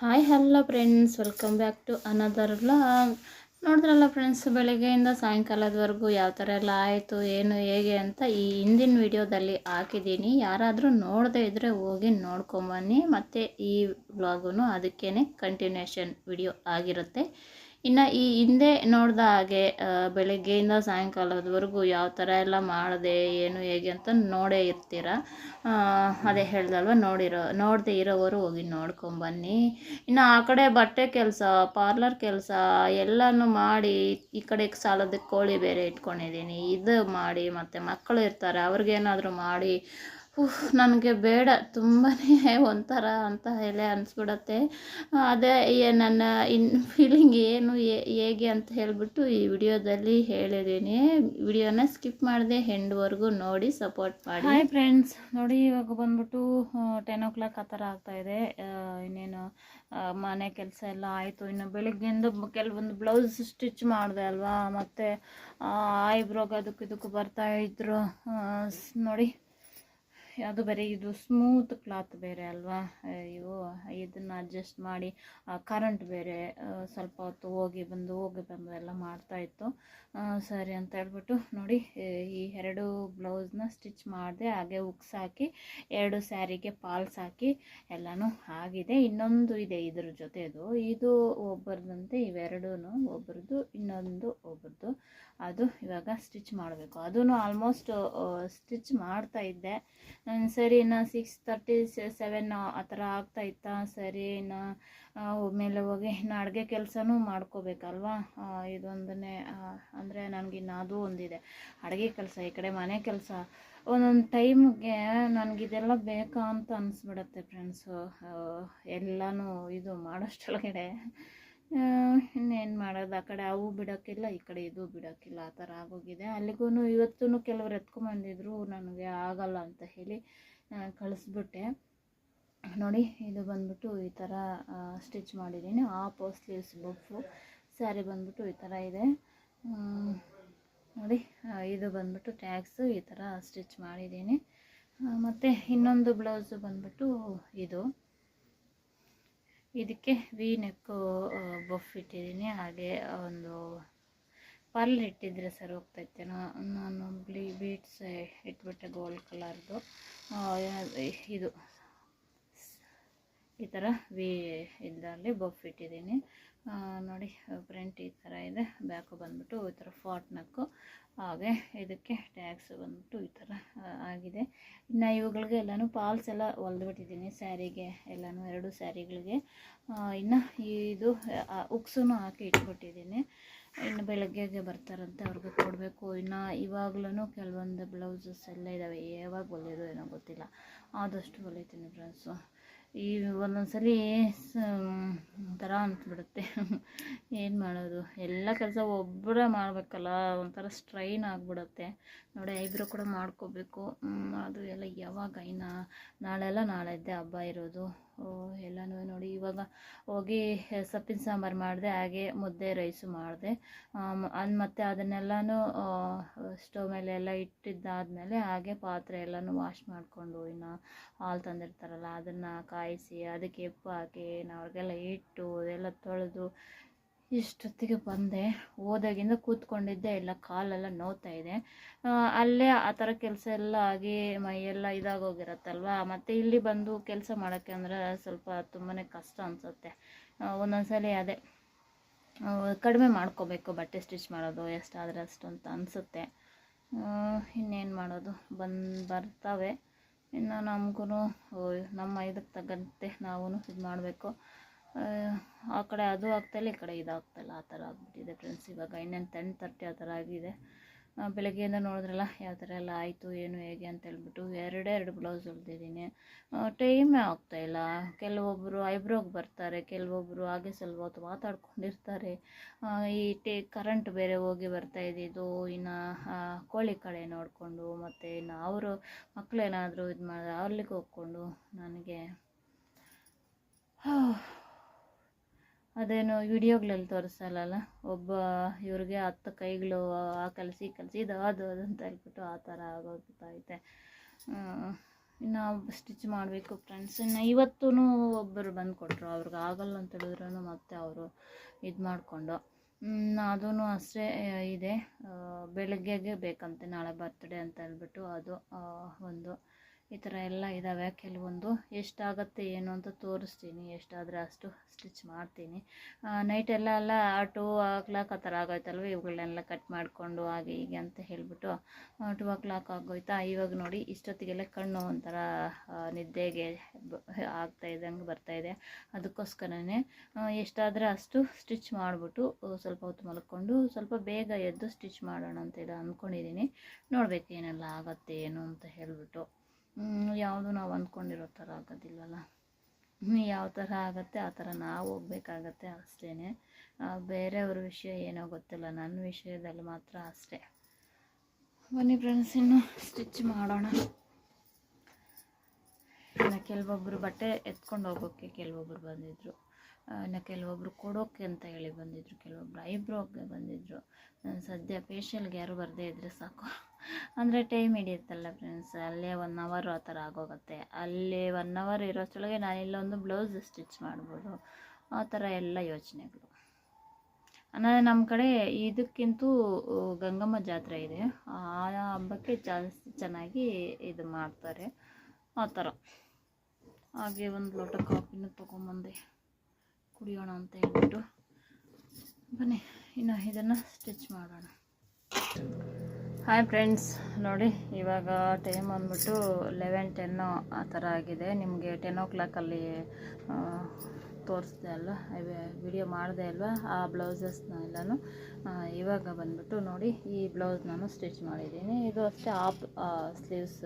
Hi hello friends welcome back to another vlog ನೋಡಿದ್ರಲ್ಲ friends ಬೆಳಗ್ಗೆಯಿಂದ ಸಾಯಂಕಾಲದವರೆಗೂ ಯಾವ ಥರ ಎಲ್ಲ ಆಯಿತು, ಏನು, ಹೇಗೆ ಅಂತ ಈ ಹಿಂದಿನ ವಿಡಿಯೋದಲ್ಲಿ ಹಾಕಿದ್ದೀನಿ. ಯಾರಾದರೂ ನೋಡದೇ ಇದ್ದರೆ ಹೋಗಿ ನೋಡ್ಕೊಂಬನ್ನಿ ಮತ್ತು ಈ ವ್ಲಾಗೂ ಅದಕ್ಕೇ ಕಂಟಿನ್ಯೂಷನ್ ವಿಡಿಯೋ ಆಗಿರುತ್ತೆ. ಇನ್ನು ಈ ಹಿಂದೆ ನೋಡಿದ ಹಾಗೆ ಬೆಳಗ್ಗೆಯಿಂದ ಸಾಯಂಕಾಲದವರೆಗೂ ಯಾವ ಥರ ಎಲ್ಲ ಮಾಡಿದೆ, ಏನು ಹೇಗೆ ಅಂತ ನೋಡೇ ಇರ್ತೀರ. ಅದೇ ಹೇಳ್ದಲ್ವ, ನೋಡಿರೋ, ನೋಡದೆ ಇರೋವರು ಹೋಗಿ ನೋಡ್ಕೊಂಬನ್ನಿ ಇನ್ನು ಆ ಕಡೆ ಬಟ್ಟೆ ಕೆಲಸ ಪಾರ್ಲರ್ ಕೆಲಸ ಎಲ್ಲನೂ ಮಾಡಿ, ಈ ಕಡೆ ಸಾಲದ ಕೋಳಿ ಬೇರೆ ಇಟ್ಕೊಂಡಿದ್ದೀನಿ. ಇದು ಮಾಡಿ ಮತ್ತು ಮಕ್ಕಳು ಇರ್ತಾರೆ, ಅವ್ರಿಗೇನಾದರೂ ಮಾಡಿ ಉಫ್, ನನಗೆ ಬೇಡ. ತುಂಬಾ ಒಂಥರ ಅಂತ ಹೇಳಿ ಅನಿಸ್ಬಿಡತ್ತೆ. ಅದೇ ನನ್ನ ಇನ್ ಫೀಲಿಂಗ್ ಏನು ಹೇಗೆ ಅಂತ ಹೇಳಿಬಿಟ್ಟು ಈ ವಿಡಿಯೋದಲ್ಲಿ ಹೇಳಿದ್ದೀನಿ. ವಿಡಿಯೋನ ಸ್ಕಿಪ್ ಮಾಡಿದೆ ಹೆಂಡ್ವರೆಗೂ ನೋಡಿ ಸಪೋರ್ಟ್ ಮಾಡಿ. ಹಾಯ್ ಫ್ರೆಂಡ್ಸ್ ನೋಡಿ, ಇವಾಗ ಬಂದ್ಬಿಟ್ಟು ಟೆನ್ ಓ ಕ್ಲಾಕ್ ಆ ಥರ ಆಗ್ತಾಯಿದೆ ಇನ್ನೇನು ಮನೆ ಕೆಲಸ ಎಲ್ಲ ಆಯಿತು. ಇನ್ನು ಬೆಳಗ್ಗೆಯಿಂದ ಕೆಲವೊಂದು ಬ್ಲೌಸ್ ಸ್ಟಿಚ್ ಮಾಡಿದೆ ಅಲ್ವಾ? ಮತ್ತು ಐಬ್ರೋಗೆ ಅದಕ್ಕೆ ಇದಕ್ಕೂ ಬರ್ತಾ ಇದ್ರು. ಸ್- ನೋಡಿ. ಅದು ಬೇರೆ, ಇದು ಸ್ಮೂತ್ ಕ್ಲಾತ್ ಬೇರೆ ಅಲ್ವಾ? ಅಯ್ಯೋ ಇದನ್ನು ಅಡ್ಜಸ್ಟ್ ಮಾಡಿ ಕರೆಂಟ್ ಬೇರೆ ಸ್ವಲ್ಪ ಹೊತ್ತು ಹೋಗಿ ಬಂದು ಹೋಗಿ ಬಂದು ಎಲ್ಲ ಮಾಡ್ತಾಯಿತ್ತು ಸರಿ ಅಂತ ಹೇಳ್ಬಿಟ್ಟು ನೋಡಿ ಈ ಎರಡು ಬ್ಲೌಸ್ನ ಸ್ಟಿಚ್ ಮಾಡಿದೆ, ಹಾಗೆ ಉಕ್ಸ್ ಹಾಕಿ, ಎರಡು ಸ್ಯಾರಿಗೆ ಪಾಲ್ಸ್ ಹಾಕಿ, ಎಲ್ಲನೂ ಆಗಿದೆ. ಇನ್ನೊಂದು ಇದೆ ಇದ್ರ ಜೊತೆದು. ಇದು ಒಬ್ಬರದಂತೆ ಇವೆರಡೂ ಒಬ್ಬರದ್ದು ಇನ್ನೊಂದು ಒಬ್ಬರದ್ದು ಅದು ಇವಾಗ ಸ್ಟಿಚ್ ಮಾಡಬೇಕು. ಅದೂ ಆಲ್ಮೋಸ್ಟ್ ಸ್ಟಿಚ್ ಮಾಡ್ತಾ ಇದ್ದೆ. ಸರಿ ಇನ್ನು ಸಿಕ್ಸ್ ತರ್ಟಿ ಸೆವೆನ್ ಆ ಥರ ಆಗ್ತಾ ಇತ್ತಾ? ಸರಿ ಆ, ಮೇಲೆ ಹೋಗಿ ಇನ್ನು ಅಡುಗೆ ಕೆಲಸನೂ ಮಾಡ್ಕೋಬೇಕಲ್ವಾ? ಇದೊಂದನ್ನೇ ಅಂದರೆ ನನಗಿನ್ನು ಅದು ಒಂದಿದೆ. ಅಡುಗೆ ಕೆಲಸ ಈ ಕಡೆ ಮನೆ ಕೆಲಸ. ಒಂದೊಂದು ಟೈಮ್ಗೆ ನನಗಿದೆಲ್ಲ ಬೇಕಾ ಅಂತ ಅನಿಸ್ಬಿಡತ್ತೆ ಫ್ರೆಂಡ್ಸು ಎಲ್ಲನೂ ಇದು ಮಾಡೋಷ್ಟೊಳಗಡೆ ಇನ್ನೇನು ಮಾಡೋದು? ಆ ಕಡೆ ಅವು ಬಿಡೋಕ್ಕಿಲ್ಲ, ಈ ಕಡೆ ಇದು ಬಿಡೋಕ್ಕಿಲ್ಲ, ಆ ಥರ ಆಗೋಗಿದೆ. ಅಲ್ಲಿಗೂ ಇವತ್ತೂ ಕೆಲವರು ಎತ್ಕೊಂಬಂದಿದ್ರು, ನನಗೆ ಆಗಲ್ಲ ಅಂತ ಹೇಳಿ ಕಳಿಸ್ಬಿಟ್ಟೆ. ನೋಡಿ, ಇದು ಬಂದ್ಬಿಟ್ಟು ಈ ಥರ ಸ್ಟಿಚ್ ಮಾಡಿದ್ದೀನಿ. ಆ ಸ್ಲೀವ್ಸ್ ಬಫು ಸ್ಯಾರಿ ಬಂದ್ಬಿಟ್ಟು ಈ ಥರ ಇದೆ. ನೋಡಿ ಇದು ಬಂದ್ಬಿಟ್ಟು ಟ್ಯಾಕ್ಸು ಈ ಥರ ಸ್ಟಿಚ್ ಮಾಡಿದ್ದೀನಿ. ಮತ್ತು ಇನ್ನೊಂದು ಬ್ಲೌಸು ಬಂದ್ಬಿಟ್ಟು ಇದು. ಇದಕ್ಕೆ ವಿ ನೆಕ್ಕು ಬಫ್ ಇಟ್ಟಿದ್ದೀನಿ. ಹಾಗೆ ಒಂದು ಪರ್ಲ್ ಇಟ್ಟಿದ್ರೆ ಸರಿ ಹೋಗ್ತೈತೆ. ನಾನು ಬ್ಲೀ ಬೀಟ್ಸ್ ಇಟ್ಬಿಟ್ಟೆ ಗೋಲ್ಡ್ ಕಲರ್ದು ಇದು, ಈ ಥರ ವಿ ಇದರಲ್ಲಿ ಬಫ್ ಇಟ್ಟಿದ್ದೀನಿ. ನೋಡಿ ಫ್ರಂಟ್ ಈ ಥರ ಇದೆ. ಬ್ಯಾಕು ಬಂದ್ಬಿಟ್ಟು ಈ ಥರ ಫಾಟ್ ನಕ್ಕು ಹಾಗೆ ಇದಕ್ಕೆ ಟ್ಯಾಕ್ಸ್ ಬಂದ್ಬಿಟ್ಟು ಈ ಥರ ಆಗಿದೆ. ಇನ್ನು ಇವುಗಳಿಗೆ ಎಲ್ಲನೂ ಪಾಲ್ಸ್ ಎಲ್ಲ ಹೊಲ್ದ್ಬಿಟ್ಟಿದ್ದೀನಿ, ಸ್ಯಾರಿಗೆ ಎಲ್ಲನೂ, ಎರಡು ಸ್ಯಾರಿಗಳಿಗೆ. ಇನ್ನು ಇದು ಉಕ್ಸೂ ಹಾಕಿ ಇಟ್ಬಿಟ್ಟಿದ್ದೀನಿ. ಇನ್ನು ಬೆಳಗ್ಗೆಗೆ ಬರ್ತಾರಂತೆ, ಅವ್ರಿಗೆ ಕೊಡಬೇಕು. ಇನ್ನು ಇವಾಗಲೂ ಕೆಲವೊಂದು ಬ್ಲೌಸಸ್ ಎಲ್ಲ ಇದ್ದಾವೆ ಯಾವಾಗ ಹೊಲಿಯೋದು ಏನೋ ಗೊತ್ತಿಲ್ಲ. ಆದಷ್ಟು ಹೊಲಿತೀನಿ ಫ್ರೆಂಡ್ಸು ಈ ಒಂದೊಂದು ಸಲ ಒಂಥರ ಅನ್ಸ್ಬಿಡುತ್ತೆ ಏನು ಮಾಡೋದು? ಎಲ್ಲ ಕೆಲಸ ಒಬ್ಬರೇ ಮಾಡಬೇಕಲ್ಲ, ಒಂಥರ ಸ್ಟ್ರೈನ್ ಆಗಿಬಿಡುತ್ತೆ. ನೋಡಿ ಐಬ್ರೋ ಕೂಡ ಮಾಡ್ಕೋಬೇಕು. ಅದು ಎಲ್ಲ ಯಾವಾಗ ಇನ್ನು ನಾಳೆಲ್ಲ ನಾಳೆದ್ದೆ ಹಬ್ಬ ಇರೋದು. ಎಲ್ಲನೂ ನೋಡಿ, ಇವಾಗ ಹೋಗಿ ಸೊಪ್ಪಿನ ಸಾಂಬಾರು ಮಾಡಿದೆ, ಹಾಗೆ ಮುದ್ದೆ, ರೈಸು ಮಾಡಿದೆ. ಅದು ಮತ್ತು ಅದನ್ನೆಲ್ಲನೂ ಸ್ಟವ್ ಮೇಲೆ ಎಲ್ಲ ಇಟ್ಟಿದ್ದಾದಮೇಲೆ ಹಾಗೆ ಪಾತ್ರೆ ಎಲ್ಲನೂ ವಾಶ್ ಮಾಡಿಕೊಂಡು ಇನ್ನು ಹಾಲು ತಂದಿರ್ತಾರಲ್ಲ, ಅದನ್ನು ಕಾಯಿಸಿ, ಅದಕ್ಕೆ ಎಪ್ಪು ಹಾಕಿ ಅವ್ರಿಗೆಲ್ಲ ಇಟ್ಟು, ಅದೆಲ್ಲ ತೊಳೆದು ಇಷ್ಟೊತ್ತಿಗೆ ಬಂದೆ, ಹೋದಾಗಿಂದ ಕೂತ್ಕೊಂಡಿದ್ದೆ, ಎಲ್ಲ ಕಾಲೆಲ್ಲ ನೋವ್ತಾ ಇದೆ. ಅಲ್ಲೇ ಆ ಥರ ಕೆಲಸ ಎಲ್ಲ ಆಗಿ ಮೈಯೆಲ್ಲ ಇದಾಗೋಗಿರತ್ತಲ್ವಾ? ಮತ್ತು ಇಲ್ಲಿ ಬಂದು ಕೆಲಸ ಮಾಡೋಕ್ಕೆ ಅಂದರೆ ಸ್ವಲ್ಪ ತುಂಬಾ ಕಷ್ಟ ಅನಿಸುತ್ತೆ. ಒಂದೊಂದ್ಸಲಿ ಅದೇ ಕಡಿಮೆ ಮಾಡ್ಕೋಬೇಕು ಬಟ್ಟೆ ಸ್ಟಿಚ್ ಮಾಡೋದು, ಎಷ್ಟಾದರೆ ಅಷ್ಟು ಅಂತ ಅನಿಸುತ್ತೆ. ಇನ್ನೇನು ಮಾಡೋದು? ಬಂದು, ಬರ್ತವೆ. ಇನ್ನು ನಮಗೂ ನಮ್ಮ ಇದಕ್ಕೆ ತಕ್ಕಂತೆ ನಾವು ಇದು ಮಾಡಬೇಕು ಆ ಕಡೆ ಅದು ಆಗ್ತಾಯಿಲ್ಲ ಈ ಕಡೆ ಇದು ಆಗ್ತಾಯಿಲ್ಲ ಆ ಥರ ಆಗಿಬಿಟ್ಟಿದೆ ಫ್ರೆಂಡ್ಸ್ ಇವಾಗ ಇನ್ನೇನು ಟೆನ್ ತರ್ಟಿ ಆ ಥರ ಆಗಿದೆ. ಬೆಳಗ್ಗೆಯಿಂದ ನೋಡಿದ್ರಲ್ಲ, ಯಾವ ಥರ ಎಲ್ಲ ಆಯಿತು, ಏನು, ಹೇಗೆ ಅಂತ ಹೇಳ್ಬಿಟ್ಟು ಎರಡೇ ಎರಡು ಬ್ಲೌಸ್ ಹೊಲ್ದಿದ್ದೀನಿ ಟೈಮೇ ಆಗ್ತಾಯಿಲ್ಲ ಕೆಲವೊಬ್ಬರು ಐಬ್ರೋಗೆ ಬರ್ತಾರೆ ಕೆಲವೊಬ್ಬರು ಹಾಗೆ ಸ್ವಲ್ಪ ಹೊತ್ತು ಮಾತಾಡ್ಕೊಂಡಿರ್ತಾರೆ ಈ ಟೇ ಕರೆಂಟ್ ಬೇರೆ ಹೋಗಿ ಬರ್ತಾ ಇದ್ದಿದ್ದು, ಇನ್ನು ಕೋಳಿ ಕಳೆ ನೋಡಿಕೊಂಡು, ಮತ್ತು ಇನ್ನು ಅವರು ಮಕ್ಕಳೇನಾದರೂ ಇದು ಮಾಡಿದ್ರೆ ಅಲ್ಲಿಗೆ ಹೋಗ್ಕೊಂಡು, ನನಗೆ ಅದೇನು ವಿಡಿಯೋಗಳಲ್ಲಿ ತೋರಿಸಲ್ಲ ಒಬ್ಬ ಇವ್ರಿಗೆ ಹತ್ತು ಕೈಗಳು ಆ ಕಲಸಿ ಕಲಸಿ ಇದು ಅದು ಅದು ಅಂತ ಹೇಳ್ಬಿಟ್ಟು ಆ ಥರ ಆಗೋಗ್ತೈತೆ ಇನ್ನು ಸ್ಟಿಚ್ ಮಾಡಬೇಕು ಫ್ರೆಂಡ್ಸ್. ಇನ್ನು ಇವತ್ತೂ ಒಬ್ಬರು ಬಂದು ಕೊಟ್ಟರು ಅವ್ರಿಗೆ ಆಗಲ್ಲ ಅಂತ ಹೇಳಿದ್ರು ಮತ್ತೆ ಅವರು ಇದು ಮಾಡಿಕೊಂಡು. ಅದೂ ಅಷ್ಟೇ ಇದೆ. ಬೆಳಗ್ಗೆಗೆ ಬೇಕಂತೆ ನಾಳೆ ಬರ್ತಡೇ ಅಂತ ಹೇಳ್ಬಿಟ್ಟು ಅದು ಒಂದು. ಈ ಥರ ಎಲ್ಲ ಇದ್ದಾವೆ ಕೆಲವೊಂದು ಎಷ್ಟಾಗುತ್ತೆ ಏನು ಅಂತ ತೋರಿಸ್ತೀನಿ. ಎಷ್ಟಾದರೆ ಅಷ್ಟು ಸ್ಟಿಚ್ ಮಾಡ್ತೀನಿ. ನೈಟ್ ಎಲ್ಲ ಟೂ ಓ ಕ್ಲಾಕ್ ಆ ಥರ ಆಗೋಯ್ತಲ್ವ? ಇವುಗಳನ್ನೆಲ್ಲ ಕಟ್ ಮಾಡಿಕೊಂಡು ಹಾಗೆ ಹೀಗೆ ಅಂತ ಹೇಳಿಬಿಟ್ಟು ಟೂ ಓ ಕ್ಲಾಕ್ ಆಗೋಯ್ತಾ? ಇವಾಗ ನೋಡಿ, ಇಷ್ಟೊತ್ತಿಗೆಲ್ಲ ಕಣ್ಣು ಒಂಥರ ನಿದ್ದೆಗೆ ಆಗ್ತಾ ಇದ್ದಂಗೆ ಬರ್ತಾಯಿದೆ ಅದಕ್ಕೋಸ್ಕರನೇ ಎಷ್ಟಾದರೆ ಅಷ್ಟು ಸ್ಟಿಚ್ ಮಾಡಿಬಿಟ್ಟು ಸ್ವಲ್ಪ ಹೊತ್ತು ಮಲ್ಕೊಂಡು, ಸ್ವಲ್ಪ ಬೇಗ ಎದ್ದು ಸ್ಟಿಚ್ ಮಾಡೋಣ ಅಂತ ಇದು ಅಂದ್ಕೊಂಡಿದ್ದೀನಿ ನೋಡಬೇಕು ಏನೆಲ್ಲ ಆಗತ್ತೆ, ಏನು ಅಂತ ಹೇಳಿಬಿಟ್ಟು. ಯಾವುದು ನಾವು ಅಂದ್ಕೊಂಡಿರೋ ಥರ ಆಗೋದಿಲ್ಲಲ್ಲ. ಯಾವ ಥರ ಆಗುತ್ತೆ, ಆ ಥರ ನಾವು ಹೋಗ್ಬೇಕಾಗತ್ತೆ ಅಷ್ಟೇ ಬೇರೆಯವ್ರ ವಿಷಯ ಏನೋ ಗೊತ್ತಿಲ್ಲ ನನ್ನ ವಿಷಯದಲ್ಲಿ ಮಾತ್ರ ಅಷ್ಟೇ. ಬನ್ನಿ ಫ್ರೆಂಡ್ಸ್ ಇನ್ನು ಸ್ಟಿಚ್ ಮಾಡೋಣ. ಇನ್ನು ಕೆಲವೊಬ್ಬರು ಬಟ್ಟೆ ಎತ್ಕೊಂಡು ಹೋಗೋಕ್ಕೆ ಕೆಲವೊಬ್ಬರು ಬಂದಿದ್ದರು ಇನ್ನು ಕೆಲವೊಬ್ಬರು ಕೊಡೋಕ್ಕೆ ಅಂತ ಹೇಳಿ ಬಂದಿದ್ದರು ಕೆಲವೊಬ್ಬರು ಐಬ್ರೋಗೆ ಬಂದಿದ್ದರು ನಾನು ಸದ್ಯ ಫೇಶಿಯಲ್ಗೆ ಯಾರು ಬರದೇ ಇದ್ದರೆ ಸಾಕು. ಅಂದರೆ ಟೈಮ್ ಹಿಡಿಯುತ್ತಲ್ಲ ಫ್ರೆಂಡ್ಸ್ ಅಲ್ಲೇ ಒನ್ ಅವರ್ ಆ ಥರ ಆಗೋಗುತ್ತೆ. ಅಲ್ಲಿ ಒನ್ ಅವರ್ ಇರೋಷ್ಟೊಳಗೆ ನಾನು ಇಲ್ಲೊಂದು ಬ್ಲೌಸ್ ಸ್ಟಿಚ್ ಮಾಡ್ಬೋದು. ಆ ಥರ ಎಲ್ಲ ಯೋಚನೆಗಳು. ಅಂದರೆ ನಮ್ಮ ಕಡೆ ಇದಕ್ಕಿಂತೂ ಗಂಗಮ್ಮ ಜಾತ್ರೆ ಇದೆ. ಆ ಹಬ್ಬಕ್ಕೆ ಜಾಸ್ತಿ ಚೆನ್ನಾಗಿ ಇದು ಮಾಡ್ತಾರೆ. ಆ ಥರ. ಹಾಗೆ ಒಂದು ಲೋಟ ಕಾಫಿನೂ ತೊಗೊಂಬಂದೆ. ಕುಡಿಯೋಣ ಅಂತ ಹೇಳ್ಬಿಟ್ಟು. ಬನ್ನಿ, ಇನ್ನು ಇದನ್ನು ಸ್ಟಿಚ್ ಮಾಡೋಣ. ಹಾಯ್ ಫ್ರೆಂಡ್ಸ್ ನೋಡಿ, ಇವಾಗ ಟೈಮ್ ಬಂದ್ಬಿಟ್ಟು ಲೆವೆನ್ ಟೆನ್ನು ಆ ಥರ ಆಗಿದೆ. ನಿಮಗೆ ಟೆನ್ ಓ ಕ್ಲಾಕಲ್ಲಿ ತೋರಿಸ್ದೆ ಅಲ್ವಾ? ವಿಡಿಯೋ ಮಾಡಿದೆ ಅಲ್ವಾ? ಆ ಬ್ಲೌಸಸ್ನ ಎಲ್ಲನೂ? ಇವಾಗ ಬಂದ್ಬಿಟ್ಟು ನೋಡಿ, ಈ ಬ್ಲೌಸ್ ನಾನು ಸ್ಟಿಚ್ ಮಾಡಿದ್ದೀನಿ. ಇದು ಅಷ್ಟೇ off sleeves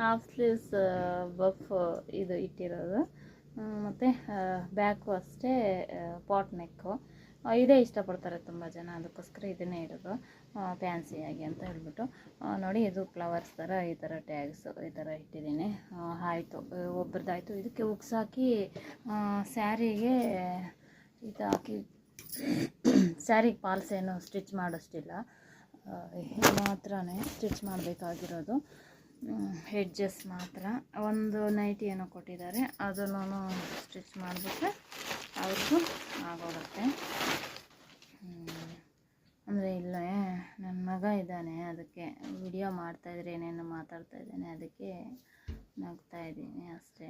half sleeves puff ಇದು ಇಟ್ಟಿರೋದು. ಮತ್ತು ಬ್ಯಾಕು ಅಷ್ಟೇ ಪಾಟ್ ನೆಕ್ಕು ಇದೇ ಇಷ್ಟಪಡ್ತಾರೆ ತುಂಬ ಜನ. ಅದಕ್ಕೋಸ್ಕರ ಇದನ್ನೇ ಇಡೋದು. ಫ್ಯಾನ್ಸಿಯಾಗಿ ಅಂತ ಹೇಳ್ಬಿಟ್ಟು. ನೋಡಿ, ಇದು ಫ್ಲವರ್ಸ್ ಥರ ಈ ಥರ ಟ್ಯಾಗ್ಸ್ ಈ ಥರ ಇಟ್ಟಿದ್ದೀನಿ. ಆಯಿತು. ಒಬ್ರದ್ದಾಯಿತು. ಇದಕ್ಕೆ ಉಕ್ಸ್ ಹಾಕಿ ಸ್ಯಾರಿಗೆ ಇದು ಹಾಕಿ, ಸ್ಯಾರಿಗೆ ಪಾಲ್ಸ್ ಏನು ಸ್ಟಿಚ್ ಮಾಡೋಷ್ಟಿಲ್ಲ ಇದು ಮಾತ್ರನೇ ಸ್ಟಿಚ್ ಮಾಡಬೇಕಾಗಿರೋದು. ಹೆಡ್ಜಸ್ ಮಾತ್ರ. ಒಂದು ನೈಟಿ ಏನೋ ಕೊಟ್ಟಿದ್ದಾರೆ. ಅದನ್ನು ಸ್ಟಿಚ್ ಮಾಡಿಬಿಟ್ರೆ ಅವ್ರಿಗೂ ಆಗೋಗುತ್ತೆ. ಅಂದರೆ ಇಲ್ಲೇ ನನ್ನ ಮಗ ಇದ್ದಾನೆ, ಅದಕ್ಕೆ ವಿಡಿಯೋ ಮಾಡ್ತಾಯಿದ್ರೆ ಏನೇನು ಮಾತಾಡ್ತಾ ಇದ್ದಾನೆ, ಅದಕ್ಕೆ ನಗ್ತಾ ಇದ್ದೀನಿ ಅಷ್ಟೇ.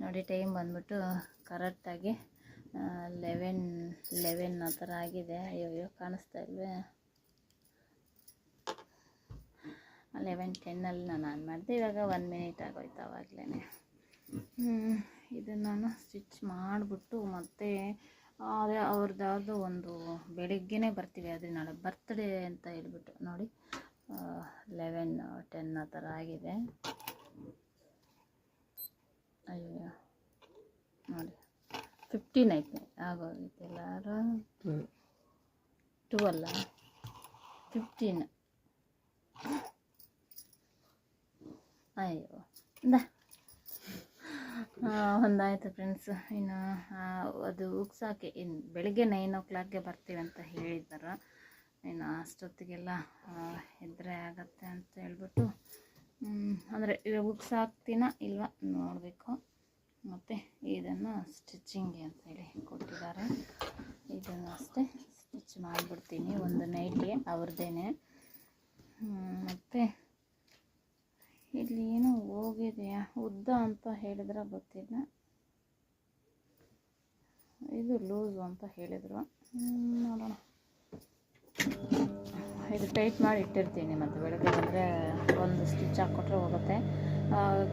ನೋಡಿ ಟೈಮ್ ಬಂದ್ಬಿಟ್ಟು ಕರೆಕ್ಟಾಗಿ ಲೆವೆನ್ ಲೆವೆನ್ ಆ ಥರ ಆಗಿದೆ. ಅಯ್ಯೋ ಕಾಣಿಸ್ತಾ ಇಲ್ವೇ? ಲೆವೆನ್ ಟೆನ್ನಲ್ಲಿ ನಾನು ಆನ್ ಮಾಡಿದೆ, ಇವಾಗ ಒನ್ ಮಿನಿಟ್ ಆಗೋಯ್ತು ಆವಾಗಲೇ ಇದನ್ನು ನಾನು ಸ್ಟಿಚ್ ಮಾಡಿಬಿಟ್ಟು ಮತ್ತೆ ಅವ್ರದ್ದು ಒಂದು ಬೆಳಿಗ್ಗೆನೇ ಬರ್ತೀವಿ, ಆದರೆ ನಾಳೆ ಬರ್ತ್ಡೇ ಅಂತ ಹೇಳ್ಬಿಟ್ಟು ನೋಡಿ. ಲೆವೆನ್ ಟೆನ್ ಆ ಥರ ಆಗಿದೆ. ಅಯ್ಯೋ, ನೋಡಿ. ಫಿಫ್ಟೀನ್ ಐತೆ, ಆಗೋಗೈತೆ ಎಲ್ಲಾರು. ಅಲ್ಲ? ಫಿಫ್ಟೀನ್ ಅಯ್ಯೋ, ಇಂದ. ಒಂದಾಯ್ತು ಫ್ರೆಂಡ್ಸ್ ಇನ್ನು ಅದು ಉಗ್ಸಾಕೆ ಇನ್ನು ಬೆಳಗ್ಗೆ ನೈನ್ ಓ ಕ್ಲಾಕ್ಗೆ ಬರ್ತೀವಿ ಅಂತ ಹೇಳಿದ್ದಾರೆ ಇನ್ನು ಅಷ್ಟೊತ್ತಿಗೆಲ್ಲ ಇದ್ದರೆ ಆಗತ್ತೆ ಅಂತ ಹೇಳ್ಬಿಟ್ಟು ಅಂದರೆ ಉಗ್ಸಾಕ್ತೀನ ಇಲ್ವ ನೋಡಬೇಕು. ಮತ್ತು ಇದನ್ನು ಸ್ಟಿಚಿಂಗ್ಗೆ ಅಂತೇಳಿ ಕೊಟ್ಟಿದ್ದಾರೆ. ಇದನ್ನು ಅಷ್ಟೇ ಸ್ಟಿಚ್ ಮಾಡಿಬಿಡ್ತೀನಿ ಒಂದು ನೈಟಿಗೆ ಅವ್ರದ್ದೇನೆ ಮತ್ತು ಇಲ್ಲಿ ಏನೋ ಹೋಗಿದೆಯಾ? ಉದ್ದ ಅಂತ ಹೇಳಿದ್ರೆ ಗೊತ್ತಿಲ್ಲ. ಇದು ಲೂಸು ಅಂತ ಹೇಳಿದರು. ನೋಡೋಣ. ಇದು ಟೈಟ್ ಮಾಡಿ ಇಟ್ಟಿರ್ತೀನಿ ಮತ್ತು ಬೆಳಗ್ಗೆ ಬಂದರೆ ಒಂದು ಸ್ಟಿಚ್ ಹಾಕ್ಕೊಟ್ರೆ ಹೋಗುತ್ತೆ.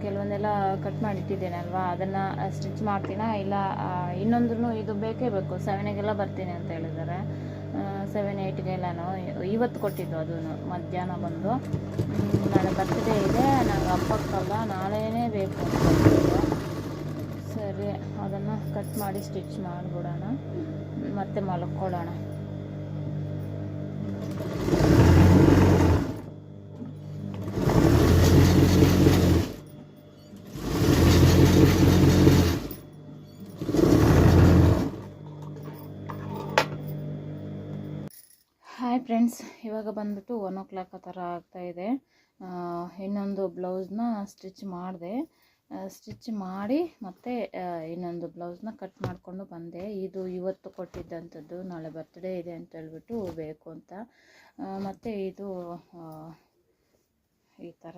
ಕೆಲವೊಂದೆಲ್ಲ ಕಟ್ ಮಾಡಿ ಇಟ್ಟಿದ್ದೇನೆ ಅಲ್ವಾ? ಅದನ್ನು ಸ್ಟಿಚ್ ಮಾಡ್ತೀನಾ? ಇಲ್ಲ ಇನ್ನೊಂದ್ರೂ ಇದು ಬೇಕೇ ಬೇಕು. ಸೆವೆನಿಗೆಲ್ಲ ಬರ್ತೀನಿ ಅಂತ ಹೇಳಿದ್ದಾರೆ. ಸೆವೆನ್ ಏಯ್ಟ್ಗೆಲ್ಲನೂ ಇವತ್ತು ಕೊಟ್ಟಿದ್ದು ಅದೂ ಮಧ್ಯಾಹ್ನ ಬಂದು. ನಾಳೆ ಬರ್ತ್ಡೇ ಇದೆ. ನಂಗೆ ಅಪ್ಪಕ್ಕಲ್ಲ, ನಾಳೆನೇ ಬೇಕು ಸರಿ, ಅದನ್ನು ಕಟ್ ಮಾಡಿ ಸ್ಟಿಚ್ ಮಾಡಿಬಿಡೋಣ. ಮತ್ತೆ ಮಲ್ಕೊಳ್ಳೋಣ. ಹಾಯ್ ಫ್ರೆಂಡ್ಸ್ ಇವಾಗ ಬಂದ್ಬಿಟ್ಟು ಒನ್ ಓ ಕ್ಲಾಕ್ ಆ ಥರ ಆಗ್ತಾಯಿದೆ ಇನ್ನೊಂದು ಬ್ಲೌಸ್ನ ಸ್ಟಿಚ್ ಮಾಡಿದೆ. ಸ್ಟಿಚ್ ಮಾಡಿ ಮತ್ತು ಇನ್ನೊಂದು ಬ್ಲೌಸ್ನ ಕಟ್ ಮಾಡಿಕೊಂಡು ಬಂದೆ. ಇದು ಇವತ್ತು ಕೊಟ್ಟಿದ್ದಂಥದ್ದು, ನಾಳೆ ಬರ್ತ್ಡೇ ಇದೆ ಅಂತ ಹೇಳ್ಬಿಟ್ಟು ಬೇಕು ಅಂತ. ಮತ್ತು ಇದು ಈ ಥರ.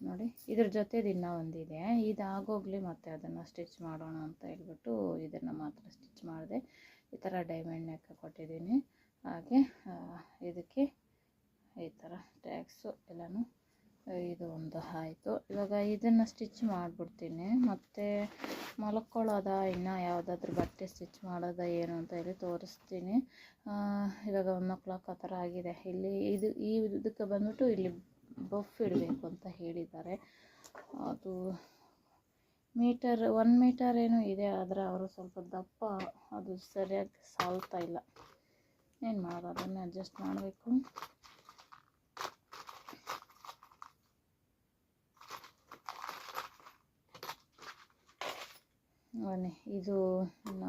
ನೋಡಿ, ಇದ್ರ ಜೊತೆದು ಇನ್ನೂ ಒಂದಿದೆ. ಮತ್ತೆ ಮತ್ತು ಅದನ್ನು ಸ್ಟಿಚ್ ಮಾಡೋಣ ಅಂತ ಹೇಳ್ಬಿಟ್ಟು ಇದನ್ನು ಮಾತ್ರ ಸ್ಟಿಚ್ ಮಾಡಿದೆ. ಈ ಥರ ಡೈಮಂಡ್ ನೆಕ್ ಕೊಟ್ಟಿದ್ದೀನಿ. ಹಾಗೆ ಇದಕ್ಕೆ ಈ ಥರ ಟ್ಯಾಕ್ಸು ಎಲ್ಲನೂ ಇದು ಒಂದು ಆಯಿತು. ಇವಾಗ ಇದನ್ನು ಸ್ಟಿಚ್ ಮಾಡಿಬಿಡ್ತೀನಿ. ಮತ್ತು ಮಲ್ಕೊಳ್ಳೋದ, ಇನ್ನು ಯಾವುದಾದ್ರೂ ಬಟ್ಟೆ ಸ್ಟಿಚ್ ಮಾಡೋದ, ಏನು ಅಂತ ಹೇಳಿ ತೋರಿಸ್ತೀನಿ. ಇವಾಗ ಒನ್ ಓ ಕ್ಲಾಕ್ ಆ ಥರ ಆಗಿದೆ. ಇಲ್ಲಿ ಇದು, ಈ ಇದಕ್ಕೆ ಬಂದ್ಬಿಟ್ಟು ಇಲ್ಲಿ ಬಫ್ ಇಡಬೇಕು ಅಂತ ಹೇಳಿದ್ದಾರೆ. ಅದು ಮೀಟರ್ ಒನ್ ಮೀಟರ್ ಏನೋ ಇದೆ, ಆದರೆ ಅವರು ಸ್ವಲ್ಪ ದಪ್ಪ, ಅದು ಸರಿಯಾಗಿ ಸಾಲ್ತಾ ಇಲ್ಲ. ಏನು ಮಾಡೋದು? ಅದನ್ನು ಅಡ್ಜಸ್ಟ್ ಮಾಡಬೇಕು. ಬನ್ನಿ, ಇದು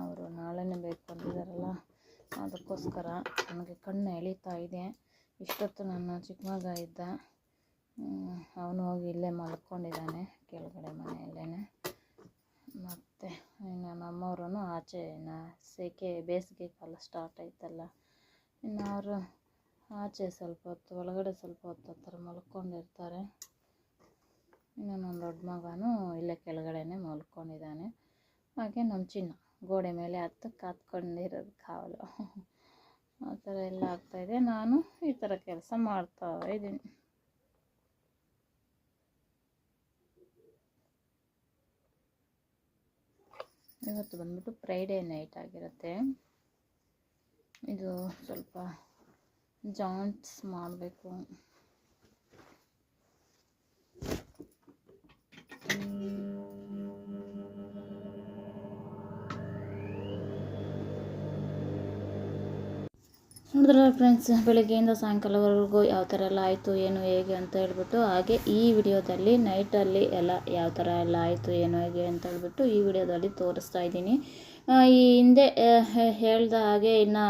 ಅವರು ನಾಳೆನೇ ಬೇಕು ಅಂದಿದ್ದಾರಲ್ಲ ಅದಕ್ಕೋಸ್ಕರ ನನಗೆ ಕಣ್ಣು ಎಳೀತಾ ಇದೆ. ಇಷ್ಟೊತ್ತು ನನ್ನ ಚಿಕ್ಕ ಮಗ ಇದ್ದ ಅವನು ಹೋಗಿ ಇಲ್ಲೇ ಮಲ್ಕೊಂಡಿದ್ದಾನೆ, ಕೆಳಗಡೆ ಮನೆಯಲ್ಲೇ ಮತ್ತು ಇನ್ನು ನಮ್ಮವರು ಆಚೆ ಸೇಕೆ ಸೆಕೆ, ಬೇಸಿಗೆ ಕಾಲ ಸ್ಟಾರ್ಟ್ ಆಯ್ತಲ್ಲ. ಇನ್ನು ಅವರು ಆಚೆ ಸ್ವಲ್ಪ ಹೊತ್ತು, ಒಳಗಡೆ ಸ್ವಲ್ಪ ಹೊತ್ತು ಆ ಥರ ಮಲ್ಕೊಂಡಿರ್ತಾರೆ. ಇನ್ನೊಂದು ದೊಡ್ಡ ಮಗನು ಇಲ್ಲೇ ಕೆಳಗಡೆನೇ ಮಲ್ಕೊಂಡಿದ್ದಾನೆ. ಹಾಗೆ ನಮ್ಮ ಚಿನ್ನ ಗೋಡೆ ಮೇಲೆ ಹತ್ತು ಕಾತ್ಕೊಂಡಿರೋದು ಕಾವಲು. ಆ ಥರ ಎಲ್ಲ ಆಗ್ತಾಯಿದೆ ನಾನು ಈ ಥರ ಕೆಲಸ ಮಾಡ್ತಾ ಇದ್ದೀನಿ. ಇವತ್ತು ಬಂದ್ಬಿಟ್ಟು ಫ್ರೈಡೇ ನೈಟ್ ಆಗಿರುತ್ತೆ. ಇದು ಸ್ವಲ್ಪ ಜಾಯಿಂಟ್ಸ್ ಮಾಡಬೇಕು. ನೋಡಿದ್ರಲ್ಲ ಫ್ರೆಂಡ್ಸ್, ಬೆಳಗ್ಗೆಯಿಂದ ಸಾಯಂಕಾಲವರೆಗೂ ಯಾವ ಥರ ಎಲ್ಲ ಆಯಿತು, ಏನು ಹೇಗೆ ಅಂತ ಹೇಳ್ಬಿಟ್ಟು, ಹಾಗೆ ಈ ವಿಡಿಯೋದಲ್ಲಿ ನೈಟಲ್ಲಿ ಎಲ್ಲ ಯಾವ ಥರ ಎಲ್ಲ ಆಯಿತು, ಏನು ಹೇಗೆ ಅಂತ ಹೇಳ್ಬಿಟ್ಟು ಈ ವಿಡಿಯೋದಲ್ಲಿ ತೋರಿಸ್ತಾ ಇದ್ದೀನಿ. ಈ ಹಿಂದೆ ಹೇಳ್ದ ಹಾಗೆ ಇನ್ನು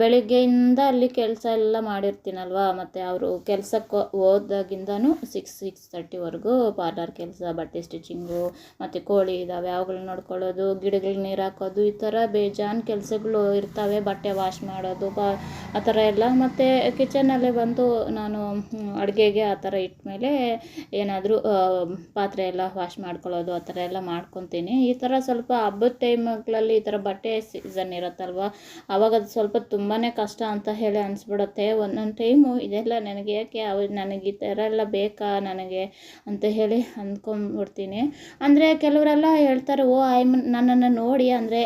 ಬೆಳಗ್ಗೆಯಿಂದ ಅಲ್ಲಿ ಕೆಲಸ ಎಲ್ಲ ಮಾಡಿರ್ತೀನಲ್ವಾ, ಮತ್ತು ಅವರು ಕೆಲಸಕ್ಕೆ ಹೋದಾಗಿಂದನೂ ಸಿಕ್ಸ್ ಸಿಕ್ಸ್ ತರ್ಟಿವರೆಗೂ ಪಾರ್ಲರ್ ಕೆಲಸ, ಬಟ್ಟೆ ಸ್ಟಿಚಿಂಗು ಮತ್ತು ಕೋಳಿ ಇದ್ದಾವೆ ಅವುಗಳನ್ನ ನೋಡ್ಕೊಳ್ಳೋದು ಗಿಡಗಳಿಗೆ ನೀರು ಹಾಕೋದು, ಈ ಥರ ಬೇಜಾನ್ ಕೆಲಸಗಳು ಇರ್ತವೆ, ಬಟ್ಟೆ ವಾಶ್ ಮಾಡೋದು, ಬಾ, ಆ ಥರ ಎಲ್ಲ. ಮತ್ತು ಕಿಚನಲ್ಲೇ ಬಂದು ನಾನು ಅಡುಗೆಗೆ ಆ ಥರ ಇಟ್ಮೇಲೆ ಏನಾದರೂ ಪಾತ್ರೆ ಎಲ್ಲ ವಾಶ್ ಮಾಡ್ಕೊಳ್ಳೋದು, ಆ ಥರ ಎಲ್ಲ ಮಾಡ್ಕೊತೀನಿ. ಈ ಥರ ಸ್ವಲ್ಪ ಹಬ್ಬದ ಟೈಮ್ಗಳಲ್ಲಿ ಈ ಥರ ಬಟ್ಟೆ ಸೀಸನ್ ಇರುತ್ತಲ್ವ? ಆವಾಗ ಅದು ಸ್ವಲ್ಪ ತುಂಬಾ ಕಷ್ಟ ಅಂತ ಹೇಳಿ ಅನಿಸ್ಬಿಡುತ್ತೆ. ಒಂದೊಂದು ಟೈಮು ಇದೆಲ್ಲ ನನಗೆ ಯಾಕೆ ಅವ ನನಗೆ ಈ ಥರ ಎಲ್ಲ ಬೇಕಾ ನನಗೆ ಅಂತ ಹೇಳಿ ಅಂದ್ಕೊಂಡ್ಬಿಡ್ತೀನಿ ಅಂದರೆ ಕೆಲವರೆಲ್ಲ ಹೇಳ್ತಾರೆ, ಓ ಆಯ್ಮನ್ ನನ್ನನ್ನು ನೋಡಿ ಅಂದರೆ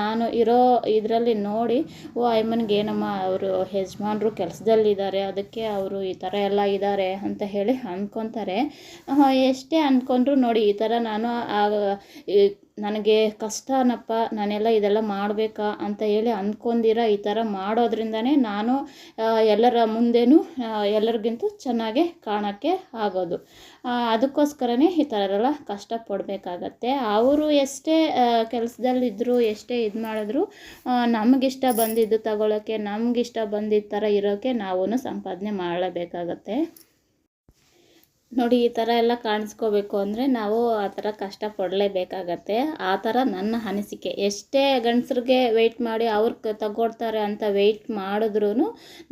ನಾನು ಇರೋ ಇದರಲ್ಲಿ ನೋಡಿ, ಓ ಆಯ್ಮನ್ಗೆ ಏನಮ್ಮ ಅವರು ಯಜಮಾನ್ರು ಕೆಲಸದಲ್ಲಿದ್ದಾರೆ, ಅದಕ್ಕೆ ಅವರು ಈ ಥರ ಎಲ್ಲ ಇದ್ದಾರೆ ಅಂತ ಹೇಳಿ ಅಂದ್ಕೊತಾರೆ ಎಷ್ಟೇ ಅಂದ್ಕೊಂಡ್ರು ನೋಡಿ ಈ ಥರ ನಾನು ನನಗೆ ಕಷ್ಟನಪ್ಪ ನಾನೆಲ್ಲ ಇದೆಲ್ಲ ಮಾಡಬೇಕಾ ಅಂತ ಹೇಳಿ ಅಂದ್ಕೊಂಡಿರ ಈ ಥರ ಮಾಡೋದ್ರಿಂದನೇ ನಾನು ಎಲ್ಲರ ಮುಂದೆನೂ ಆ, ಎಲ್ಲರಿಗಿಂತ ಚೆನ್ನಾಗೆ ಕಾಣೋಕ್ಕೆ ಆಗೋದು. ಅದಕ್ಕೋಸ್ಕರನೇ ಈ ಥರ ಎಲ್ಲ ಕಷ್ಟಪಡಬೇಕಾಗತ್ತೆ ಅವರು ಎಷ್ಟೇ ಕೆಲಸದಲ್ಲಿದ್ದರು ಎಷ್ಟೇ ಇದು ಮಾಡಿದ್ರು ನಮಗಿಷ್ಟ ಬಂದಿದ್ದು ತಗೊಳ್ಳೋಕ್ಕೆ ನಮಗಿಷ್ಟ ಬಂದಿದ್ದ ಥರ ಇರೋಕ್ಕೆ ನಾವೂ ಸಂಪಾದನೆ ಮಾಡಲೇಬೇಕಾಗತ್ತೆ. ನೋಡಿ, ಈ ಥರ ಎಲ್ಲ ಕಾಣಿಸ್ಕೋಬೇಕು ಅಂದರೆ ನಾವು ಆ ಥರ ಕಷ್ಟಪಡಲೇಬೇಕಾಗತ್ತೆ ಆ ಥರ ನನ್ನ ಅನಿಸಿಕೆ. ಎಷ್ಟೇ ಗಂಡಸ್ರಿಗೆ ವೆಯ್ಟ್ ಮಾಡಿ ಅವ್ರು ತಗೊಳ್ತಾರೆ ಅಂತ ವೆಯ್ಟ್ ಮಾಡಿದ್ರೂ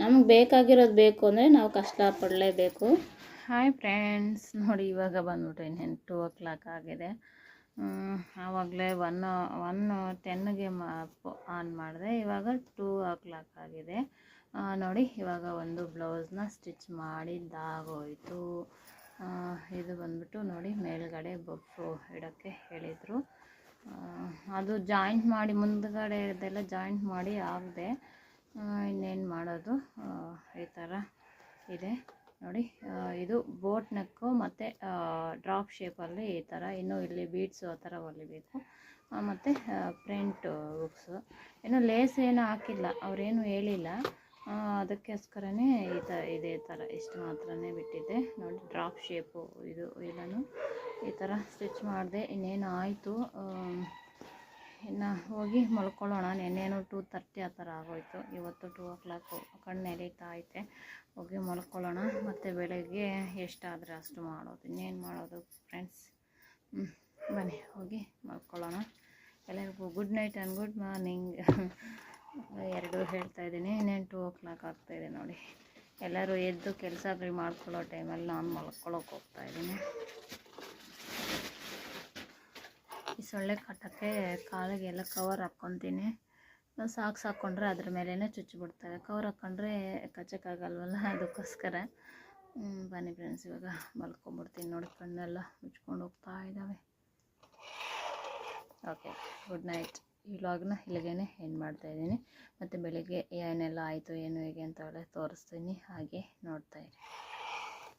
ನಮ್ಗೆ ಬೇಕಾಗಿರೋದು ಬೇಕು ಅಂದರೆ ನಾವು ಕಷ್ಟಪಡಲೇಬೇಕು ಹಾಯ್ ಫ್ರೆಂಡ್ಸ್ ನೋಡಿ, ಇವಾಗ ಬಂದ್ಬಿಟ್ರಿ ಟೂ ಓ ಕ್ಲಾಕ್ ಆಗಿದೆ. ಆವಾಗಲೇ ಒನ್ ಒನ್ ಟೆನ್ಗೆ ಆನ್ ಮಾಡಿದೆ. ಇವಾಗ ಟೂ ಓ ಕ್ಲಾಕ್ ಆಗಿದೆ ನೋಡಿ, ಇವಾಗ ಒಂದು ಬ್ಲೌಸ್ನ ಸ್ಟಿಚ್ ಮಾಡಿದ್ದಾಗೋಯಿತು. ಇದು ಬಂದ್ಬಿಟ್ಟು ನೋಡಿ ಮೇಲ್ಗಡೆ ಬೊಬ್ಬು ಇಡೋಕ್ಕೆ ಹೇಳಿದರು. ಅದು ಜಾಯಿಂಟ್ ಮಾಡಿ ಮುಂದ್ಗಡೆ ಇದೆಲ್ಲ ಜಾಯಿಂಟ್ ಮಾಡಿ ಆಗದೆ ಇನ್ನೇನು ಮಾಡೋದು? ಈ ಥರ ಇದೆ. ನೋಡಿ ಇದು ಬೋಟ್ ನೆಕ್ಕು ಮತ್ತು ಡ್ರಾಪ್ ಶೇಪಲ್ಲಿ ಈ ಥರ ಇನ್ನು ಇಲ್ಲಿ ಬೀಡ್ಸು ಆ ಥರ ಹೊಲಿಬೇಕು. ಮತ್ತು ಪ್ರಿಂಟ್ ಬುಕ್ಸು ಇನ್ನು ಲೇಸ್ ಏನು ಹಾಕಿಲ್ಲ, ಅವರೇನು ಹೇಳಿಲ್ಲ. ಅದಕ್ಕೋಸ್ಕರನೇ ಈ ಥರ ಇದೇ ಥರ ಇಷ್ಟು ಮಾತ್ರನೇ ಬಿಟ್ಟಿದ್ದೆ. ನೋಡಿ ಡ್ರಾಪ್ ಶೇಪು ಇದು ಇದನ್ನು ಈ ಥರ ಸ್ಟಿಚ್ ಮಾಡಿದೆ. ಇನ್ನೇನು ಆಯಿತು? ಇನ್ನು ಹೋಗಿ ಮಲ್ಕೊಳ್ಳೋಣ. ನೆನ್ನೆನೂ ಟೂ ತರ್ಟಿ ಆ ಥರ ಆಗೋಯಿತು. ಇವತ್ತು ಟೂ ಓ ಕ್ಲಾಕು ಕಣ್ಣು ಐತೆ. ಹೋಗಿ ಮಲ್ಕೊಳ್ಳೋಣ. ಮತ್ತು ಬೆಳಗ್ಗೆ ಎಷ್ಟಾದರೆ ಅಷ್ಟು ಮಾಡೋದು. ಇನ್ನೇನು ಮಾಡೋದು ಫ್ರೆಂಡ್ಸ್ ಬನ್ನಿ, ಹೋಗಿ ಮಲ್ಕೊಳ್ಳೋಣ. ಎಲ್ಲರಿಗೂ good night and good morning ಎರಡು ಹೇಳ್ತಾ ಇದ್ದೀನಿ ಇನ್ನೇನು ಟೂ ಓ ಕ್ಲಾಕ್ ಆಗ್ತಾಯಿದೆ ನೋಡಿ. ಎಲ್ಲರೂ ಎದ್ದು ಕೆಲಸಗಳು ಮಾಡ್ಕೊಳ್ಳೋ ಟೈಮಲ್ಲಿ ನಾನು ಮಲ್ಕೊಳ್ಳೋಕೆ ಹೋಗ್ತಾ ಇದ್ದೀನಿ. ಈ ಸೊಳ್ಳೆ ಕಾಟಕ್ಕೆ ಕಾಲಿಗೆಲ್ಲ ಕವರ್ ಹಾಕ್ಕೊತೀನಿ. ಸಾಕ್ಸ್ ಹಾಕ್ಕೊಂಡ್ರೆ ಅದ್ರ ಮೇಲೇ ಚುಚ್ಚಿಬಿಡ್ತವೆ ಕವರ್ ಹಾಕ್ಕೊಂಡ್ರೆ ಕಚ್ಚಕ್ಕಾಗಲ್ವಲ್ಲ ಅದಕ್ಕೋಸ್ಕರ. ಬನ್ನಿ ಫ್ರೆಂಡ್ಸ್ ಇವಾಗ ಮಲ್ಕೊಂಬಿಡ್ತೀನಿ ನೋಡಿ, ಕಣ್ಣೆಲ್ಲ ಮುಚ್ಕೊಂಡು ಹೋಗ್ತಾ ಇದ್ದಾವೆ ಓಕೆ ಗುಡ್ ನೈಟ್ ಈ ವ್ಲಾಗ್ನ ಇಲ್ಲಿಗೆ ಎಂಡ್ ಮಾಡ್ತಾಯಿದ್ದೀನಿ ಮತ್ತು ಬೆಳಿಗ್ಗೆ ಏನೆಲ್ಲ ಆಯಿತು, ಏನು ಹೇಗೆ ಅಂತ ಎಲ್ಲ ತೋರಿಸ್ತೀನಿ. ಹಾಗೆ ನೋಡ್ತಾಯಿರಿ